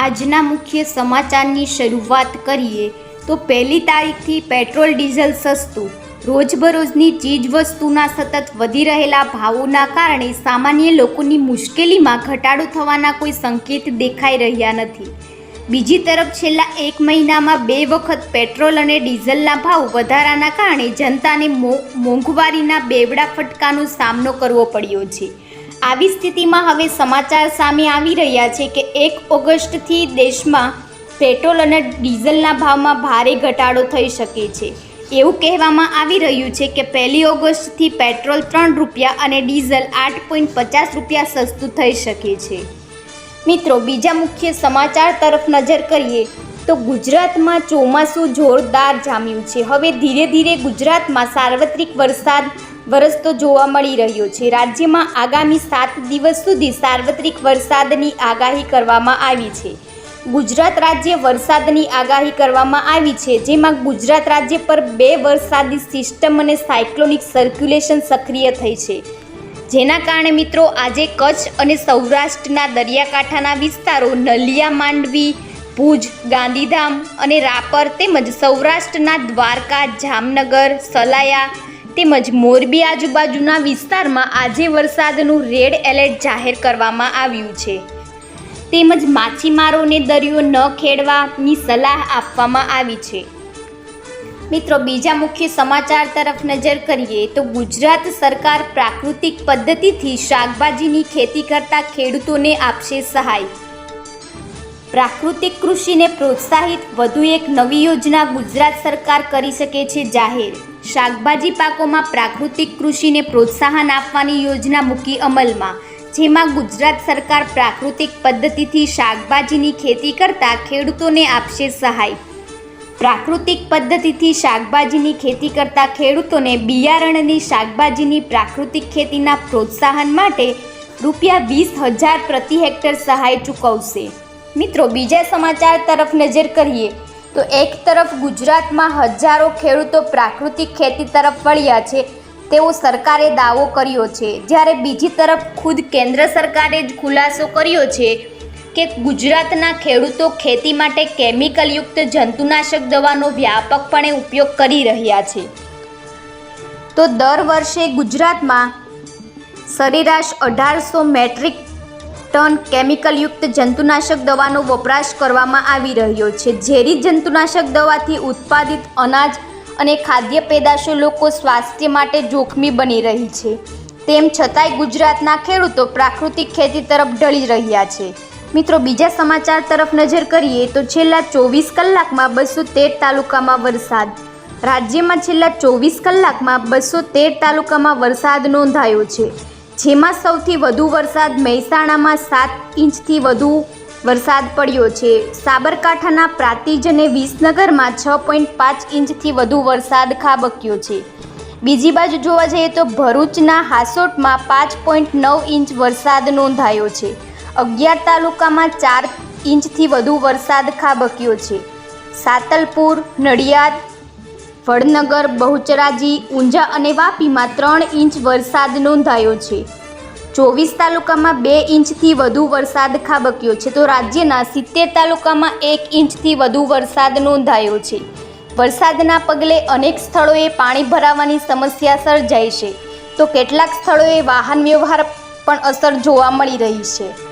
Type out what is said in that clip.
આજના મુખ્ય સમાચારની શરૂઆત કરીએ, તો પહેલી તારીખથી પેટ્રોલ, ડીઝલ સસ્તું. રોજબરોજની ચીજવસ્તુના સતત વધી રહેલા ભાવોના કારણે સામાન્ય લોકોની મુશ્કેલીમાં ઘટાડો થવાના કોઈ સંકેત દેખાઈ રહ્યા નથી. બીજી તરફ છેલ્લા એક મહિનામાં બે વખત પેટ્રોલ અને ડીઝલના ભાવ વધારાના કારણે જનતાને મોંઘવારીના બેવડા ફટકાનો સામનો કરવો પડ્યો છે. આવી સ્થિતિમાં હવે સમાચાર સામે આવી રહ્યા છે કે એક ઓગસ્ટથી દેશમાં પેટ્રોલ અને ડીઝલના ભાવમાં ભારે ઘટાડો થઈ શકે છે. એવું કહેવામાં આવી રહ્યું છે કે પહેલી ઓગસ્ટથી પેટ્રોલ ત્રણ રૂપિયા અને ડીઝલ આઠ પોઈન્ટ પચાસ રૂપિયા સસ્તું થઈ શકે છે. મિત્રો, બીજા મુખ્ય સમાચાર તરફ નજર કરીએ તો ગુજરાતમાં ચોમાસું જોરદાર જામ્યું છે. હવે ધીરે ધીરે ગુજરાતમાં સાર્વત્રિક વરસાદ વરસતો જોવા મળી રહ્યો છે. રાજ્યમાં આગામી સાત દિવસ સુધી સાર્વત્રિક વરસાદની આગાહી કરવામાં આવી છે. ગુજરાત રાજ્ય વરસાદની આગાહી કરવામાં આવી છે, જેમાં ગુજરાત રાજ્ય પર બે વરસાદી સિસ્ટમ અને સાયક્લોનિક સર્ક્યુલેશન સક્રિય થઈ છે. જેના કારણે મિત્રો, આજે કચ્છ અને સૌરાષ્ટ્રના દરિયાકાંઠાના વિસ્તારો નલિયા માંડવી, ભુજ, ગાંધીધામ અને રાપર તેમજ સૌરાષ્ટ્રના દ્વારકા, જામનગર, સલાયા તેમજ મોરબી આજુબાજુના વિસ્તારમાં આજે વરસાદનું રેડ એલર્ટ જાહેર કરવામાં આવ્યું છે. તેમજ માછીમારોને દરિયો ન ખેડવાની સલાહ આપવામાં આવી છે. મિત્રો, બીજા મુખ્ય સમાચાર તરફ નજર કરીએ તો ગુજરાત સરકાર પ્રાકૃતિક પદ્ધતિથી શાકભાજીની ખેતી કરતા ખેડૂતોને આપશે સહાય. પ્રાકૃતિક કૃષિને પ્રોત્સાહિત વધુ એક નવી યોજના ગુજરાત સરકાર કરી શકે છે જાહેર. શાકભાજી પાકોમાં પ્રાકૃતિક કૃષિને પ્રોત્સાહન આપવાની યોજના મૂકી અમલમાં, જેમાં ગુજરાત સરકાર પ્રાકૃતિક પદ્ધતિથી શાકભાજીની ખેતી કરતા ખેડૂતોને આપશે સહાય. પ્રાકૃતિક પદ્ધતિથી શાકભાજીની ખેતી કરતા ખેડૂતોને બિયારણની શાકભાજીની પ્રાકૃતિક ખેતીના પ્રોત્સાહન માટે રૂપિયા વીસ હજાર પ્રતિ હેક્ટર સહાય ચૂકવશે. મિત્રો, બીજા સમાચાર તરફ નજર કરીએ. તો એક તરફ ગુજરાતમાં હજારો ખેડૂતો પ્રાકૃતિક ખેતી તરફ વળ્યા છે તેવો સરકારે દાવો કર્યો છે. જ્યારે બીજી તરફ ખુદ કેન્દ્ર સરકારે જ ખુલાસો કર્યો છે કે ગુજરાતના ખેડૂતો ખેતી માટે કેમિકલયુક્ત જંતુનાશક દવાનો વ્યાપકપણે ઉપયોગ કરી રહ્યા છે. તો દર વર્ષે ગુજરાતમાં સરેરાશ અઢારસો મેટ્રિક ટન કેમિકલયુક્ત જંતુનાશક દવાનો વપરાશ કરવામાં આવી રહ્યો છે. ઝેરી જંતુનાશક દવાથી ઉત્પાદિત અનાજ અને ખાદ્ય પેદાશો લોકો સ્વાસ્થ્ય માટે જોખમી બની રહી છે. તેમ છતાંય ગુજરાતના ખેડૂતો પ્રાકૃતિક ખેતી તરફ ઢળી રહ્યા છે. મિત્રો, બીજા સમાચાર તરફ નજર કરીએ તો છેલ્લા ચોવીસ કલાકમાં બસો તેર તાલુકામાં વરસાદ. રાજ્યમાં છેલ્લા ચોવીસ કલાકમાં બસો તેર તાલુકામાં વરસાદ નોંધાયો છે. જેમાં સૌથી વધુ વરસાદ મહેસાણામાં સાત ઇંચથી વધુ વરસાદ પડ્યો છે. સાબરકાંઠાના પ્રાતિજ અને વિસનગરમાં છ પોઈન્ટ પાંચ ઇંચથી વધુ વરસાદ ખાબક્યો છે. બીજી બાજુ જોવા જઈએ તો ભરૂચના હાસોટમાં પાંચ પોઈન્ટ નવ ઇંચ વરસાદ નોંધાયો છે. અગિયાર તાલુકામાં ચાર ઇંચથી વધુ વરસાદ ખાબક્યો છે. સાતલપુર, નડિયાદ વડનગર, બહુચરાજી, ઊંઝા અને વાપીમાં ત્રણ ઇંચ વરસાદ નોંધાયો છે. ચોવીસ તાલુકામાં બે ઇંચથી વધુ વરસાદ ખાબક્યો છે તો રાજ્યના સિત્તેર તાલુકામાં એક ઇંચથી વધુ વરસાદ નોંધાયો છે. વરસાદના પગલે અનેક સ્થળોએ પાણી ભરાવાની સમસ્યા સર્જાઈ છે. તો કેટલાક સ્થળોએ વાહન વ્યવહાર પણ અસર જોવા મળી રહી છે.